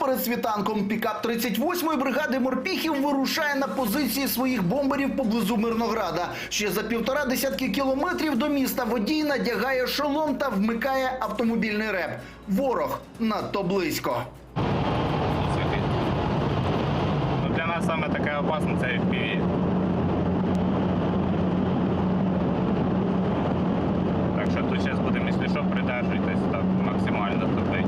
перед світанком пікап 38-ї бригади морпіхів вирушає на позиції своїх бомберів поблизу Мирнограда. Ще за півтора десятки кілометрів до міста водій надягає шолом та вмикає автомобільний реп. Ворог надто близько. Ну, для нас саме таке опасне це FPV. Так що тут зараз будемо, якщо що, придержуйтесь так максимально туди.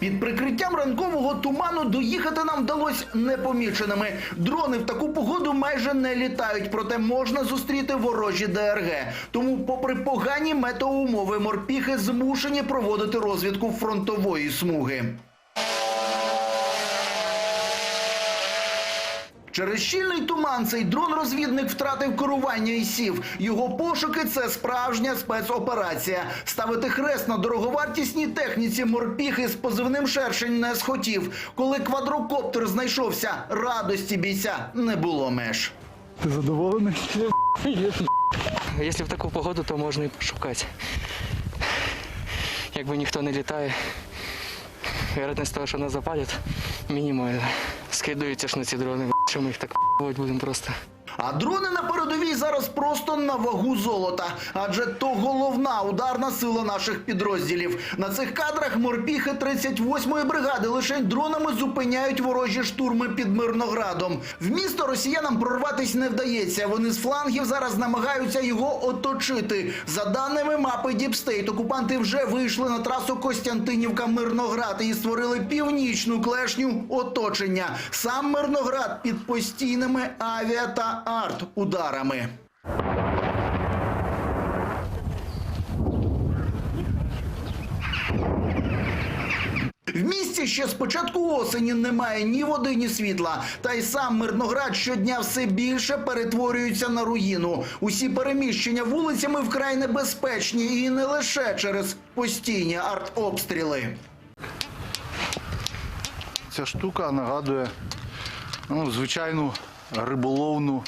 Під прикриттям ранкового туману доїхати нам вдалося непоміченими. Дрони в таку погоду майже не літають, проте можна зустріти ворожі ДРГ. Тому, попри погані метеоумови, морпіхи змушені проводити розвідку фронтової смуги. Через щільний туман цей дрон-розвідник втратив керування і сів. Його пошуки це справжня спецоперація. Ставити хрест на дороговартісній техніці морпіхи з позивним шершень не схотів. Коли квадрокоптер знайшовся, радості бійця не було меж. Ти задоволений? Якщо в таку погоду, то можна і пошукати. Якби ніхто не літає, вероятність того, що нас запалять, мінімальна. Скидаються ж на ці дрони, що ми їх так будемо просто. А дрони на передовій зараз просто на вагу золота, адже то головна ударна сила наших підрозділів. На цих кадрах морпіхи 38-ї бригади лише дронами зупиняють ворожі штурми під Мирноградом. В місто росіянам прорватись не вдається. Вони з флангів зараз намагаються його оточити. За даними мапи Діпстейт, окупанти вже вийшли на трасу Костянтинівка-Мирноград і створили північну клешню оточення. Сам Мирноград під постійними авіа та арт-ударами. В місті ще з початку осені немає ні води, ні світла. Та й сам Мирноград щодня все більше перетворюється на руїну. Усі переміщення вулицями вкрай небезпечні і не лише через постійні артобстріли. Ця штука нагадує ну, звичайну риболовну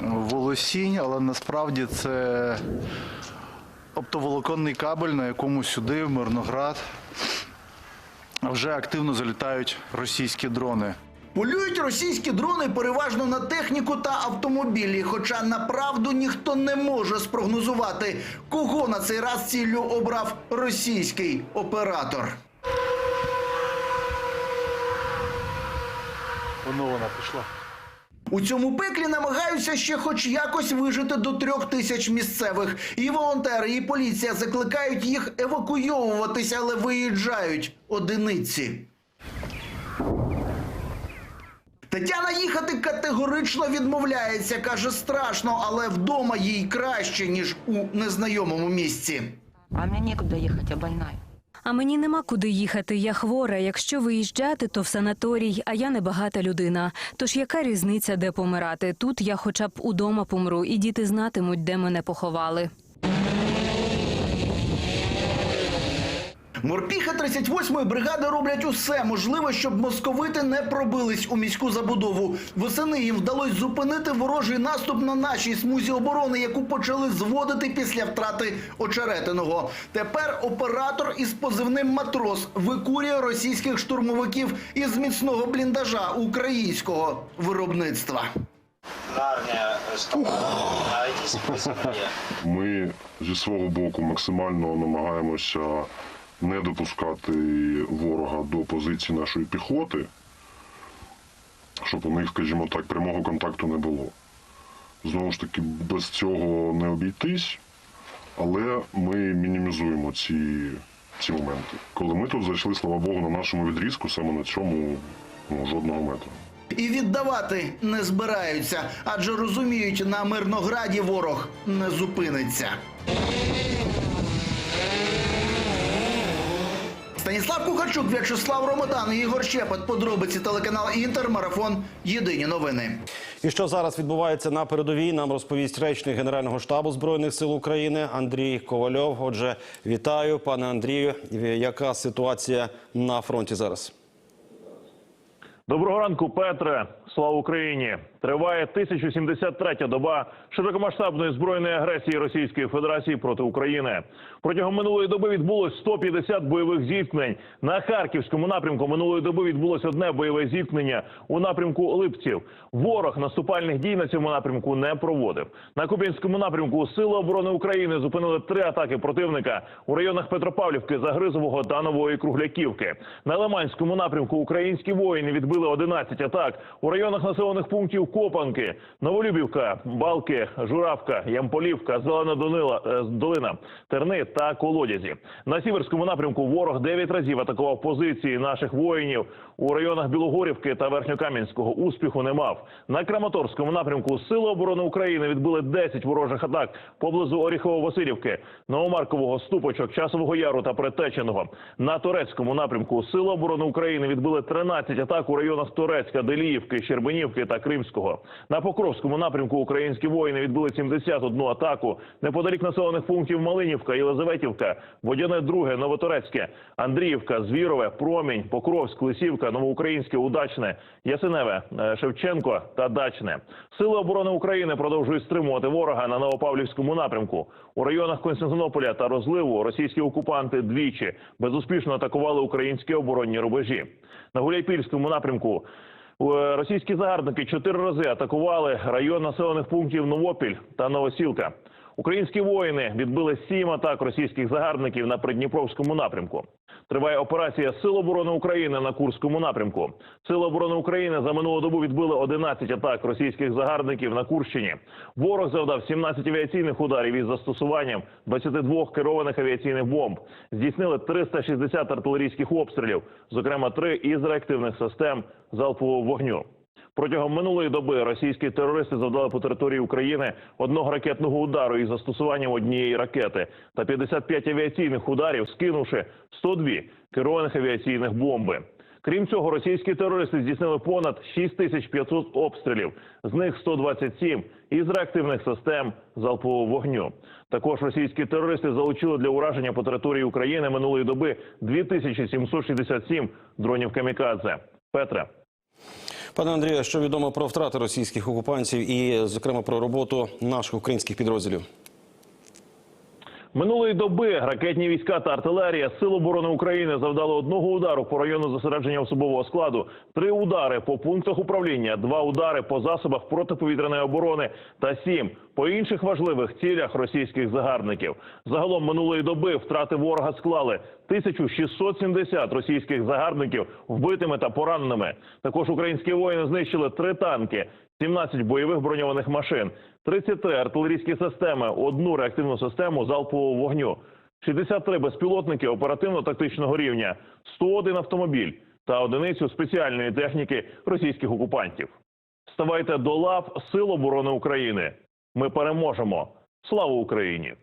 волосінь, але насправді це оптоволоконний кабель, на якому сюди, в Мирноград, вже активно залітають російські дрони. Полюють російські дрони переважно на техніку та автомобілі. Хоча направду ніхто не може спрогнозувати, кого на цей раз ціллю обрав російський оператор. Воно вона пішла. У цьому пеклі намагаються ще хоч якось вижити до трьох тисяч місцевих. І волонтери, і поліція закликають їх евакуйовуватися, але виїжджають одиниці. Тетяна їхати категорично відмовляється. каже, страшно, але вдома їй краще, ніж у незнайомому місці. А мне некуда ехать, я больная. А мені нема куди їхати. Я хвора. Якщо виїжджати, то в санаторій, а я небагата людина. Тож яка різниця, де помирати? Тут я хоча б удома помру, і діти знатимуть, де мене поховали. Морпіха 38-ї бригади роблять усе можливе, щоб московити не пробились у міську забудову. Восени їм вдалося зупинити ворожий наступ на нашій смузі оборони, яку почали зводити після втрати очеретиного. Тепер оператор із позивним матрос викурює російських штурмовиків із міцного бліндажа українського виробництва. Ми зі свого боку максимально намагаємося не допускати ворога до позиції нашої піхоти, щоб у них, скажімо так, прямого контакту не було. Знову ж таки, без цього не обійтись, але ми мінімізуємо ці, ці моменти. Коли ми тут зайшли, слава Богу, на нашому відрізку, саме на цьому ну, жодного метра. І віддавати не збираються, адже розуміють, на Мирнограді ворог не зупиниться. Станіслав Кухарчук, В'ячеслав Ромотан, Ігор Щепет. Подробиці телеканал Інтер. Марафон. Єдині новини. І що зараз відбувається на передовій, нам розповість речник Генерального штабу збройних сил України Андрій Ковальов. Отже, вітаю, пане Андрію. Яка ситуація на фронті зараз? Доброго ранку, Петре. Слава Україні! Триває 1073-я доба широкомасштабної збройної агресії Російської Федерації проти України. Протягом минулої доби відбулось 150 бойових зіткнень. На харківському напрямку минулої доби відбулось одне бойове зіткнення у напрямку Липців. Ворог наступальних дій на цьому напрямку не проводив. На Куп'янському напрямку Сили оборони України зупинили три атаки противника у районах Петропавлівки, Загризового та Нової Кругляківки. На Лиманському напрямку українські воїни відбили 11 атак у районах населених пунктів Копанки, Новолюбівка, Балки, Журавка, Ямполівка, Зелена Донила, е, Долина, Терни та Колодязі. На сіверському напрямку ворог 9 разів атакував позиції наших воїнів у районах Білогорівки та Верхньокам'янського. Успіху не мав. На Краматорському напрямку Сили оборони України відбили 10 ворожих атак поблизу Оріхово-Василівки, Новомаркового, Ступочок, Часового Яру та Притеченого. На турецькому напрямку Сили оборони України відбили 13 атак у районах Турецька, Деліївки, Щербинівки та Кримського. На Покровському напрямку українські воїни відбили 71 атаку неподалік населених пунктів Малинівка, Єлизаветівка, Водяне Друге, Новоторецьке, Андріївка, Звірове, Промінь, Покровськ, Лисівка, Новоукраїнське, Удачне, Ясиневе, е, Шевченко та Дачне. Сили оборони України продовжують стримувати ворога на Новопавлівському напрямку. У районах Константинополя та Розливу російські окупанти двічі безуспішно атакували українські оборонні рубежі. На Гуляйпільському напрямку російські загарбники чотири рази атакували район населених пунктів Новопіль та Новосілка. Українські воїни відбили сім атак російських загарбників на Придніпровському напрямку. Триває операція Сил оборони України на Курському напрямку. Сили оборони України за минулу добу відбили 11 атак російських загарбників на Курщині. Ворог завдав 17 авіаційних ударів із застосуванням 22 керованих авіаційних бомб. Здійснили 360 артилерійських обстрілів, зокрема три із реактивних систем залпового вогню. Протягом минулої доби російські терористи завдали по території України одного ракетного удару із застосуванням однієї ракети та 55 авіаційних ударів, скинувши 102 керованих авіаційних бомби. Крім цього, російські терористи здійснили понад 6500 обстрілів, з них 127 із реактивних систем залпового вогню. Також російські терористи залучили для ураження по території України минулої доби 2767 дронів камікадзе. Петре. Пане Андрію, що відомо про втрати російських окупантів і, зокрема, про роботу наших українських підрозділів? Минулої доби ракетні війська та артилерія Сил оборони України завдали одного удару по району зосередження особового складу, три удари по пунктах управління, два удари по засобах протиповітряної оборони та сім по інших важливих цілях російських загарбників. Загалом минулої доби втрати ворога склали 1670 російських загарбників вбитими та пораненими. Також українські воїни знищили три танки. 17 бойових броньованих машин, 33 артилерійські системи, одну реактивну систему залпового вогню, 63 безпілотники оперативно-тактичного рівня, 101 автомобіль та одиницю спеціальної техніки російських окупантів. Ставайте до лав Сил оборони України. Ми переможемо. Слава Україні!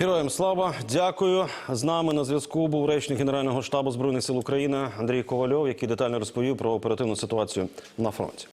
Героям слава, дякую. З нами на зв'язку був речник Генерального штабу збройних сил України Андрій Ковальов, який детально розповів про оперативну ситуацію на фронті.